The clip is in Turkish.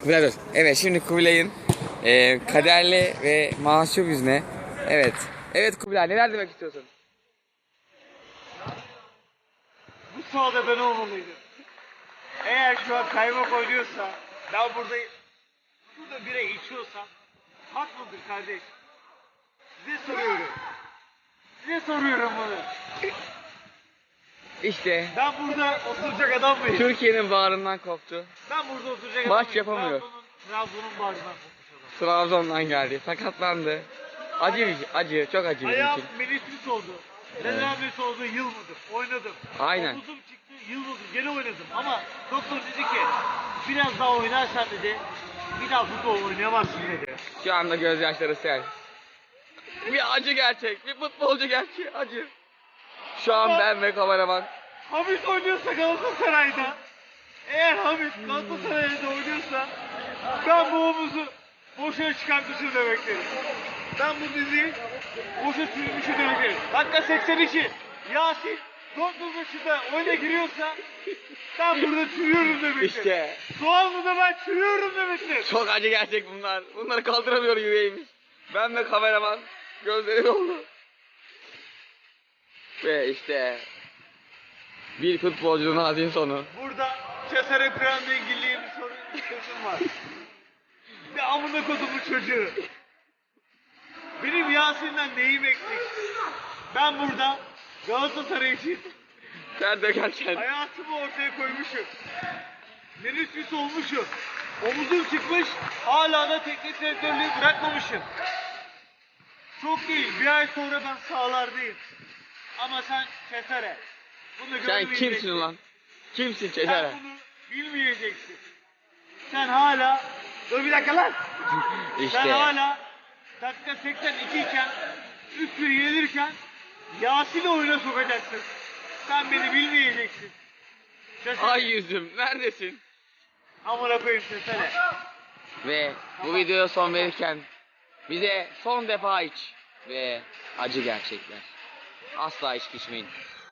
Kubilay dur. Evet şimdi Kubilay'ın e, kaderli ve mahcup yüzüne. Evet. Evet Kubilay neler demek istiyorsun? Bu sahada ben olmalıydım. Eğer şu an kaymak oynuyorsa, ben burada burada bira içiyorsam, hak mıdır kardeş? Size soruyorum. Size soruyorum bunu. İşte Ben burada oturacak adam mıyım? Türkiye'nin bağrından koptu. Ben burada oturacak adam Maç yapamıyor. Trabzon'un, bağrından kopmuş adam. Trabzon'dan geldi. Sakatlandı. Acı bir acı, çok acı bizim Ayağım menüsüs oldu. Rezalet oldu, yılmadım. Oynadım. Aynen. Omuzum çıktı, yılmadım. Gene oynadım. Ama doktor dedi ki, biraz daha oynarsan dedi, bir daha futbol oynayamazsın dedi. Şu anda gözyaşları sel. Bir acı gerçek, bir futbolcu gerçeği acı. Şu an ben ve kameraman. Hamit oynuyorsa Galatasaray'da, eğer Hamit Galatasaray'da oynuyorsa, ben bu omuzu boşuna çıkartmışım demektir. Ben bu diziyi boşa sürmüşüm demektir. Dakika 82, Yasin Dortmund maçında oyuna giriyorsa, ben burada çürüyorum demektir. İşte Soğanlı'da ben çürüyorum demektir. çok acı gerçek bunlar. Bunları kaldıramıyor yüreğimiz. Ben ve kameraman gözleri doldu. Ve işte bir futbolcunun hazin sonu. Burada Cesare Pran'la ilgili bir sorun bir sözüm var. Bir amına kodumun çocuğu. Benim Yasin'den neyim eksik? Ben burada Galatasaray için Ter dökerken hayatımı ortaya koymuşum. Menüsüs olmuşum. Omuzum çıkmış, hala da teknik direktörlüğü bırakmamışım. Çok değil, bir ay sonra ben sahalardayım. Ama sen Cesare. Bunu sen görmeyeceksin. kimsin ulan? Kimsin Sen Cesare? bunu bilmeyeceksin. Sen hala... Dur bir dakika lan. Sen İşte hala dakika 82 iken 3-1 yenilirken Yasin'i oyuna sokacaksın. Sen beni bilmeyeceksin. Sesini ay yüzüm neredesin? amına koyayım sesene. Ve bu videoya son verirken bize son defa iç ve acı gerçekler. Asla içki içmeyin.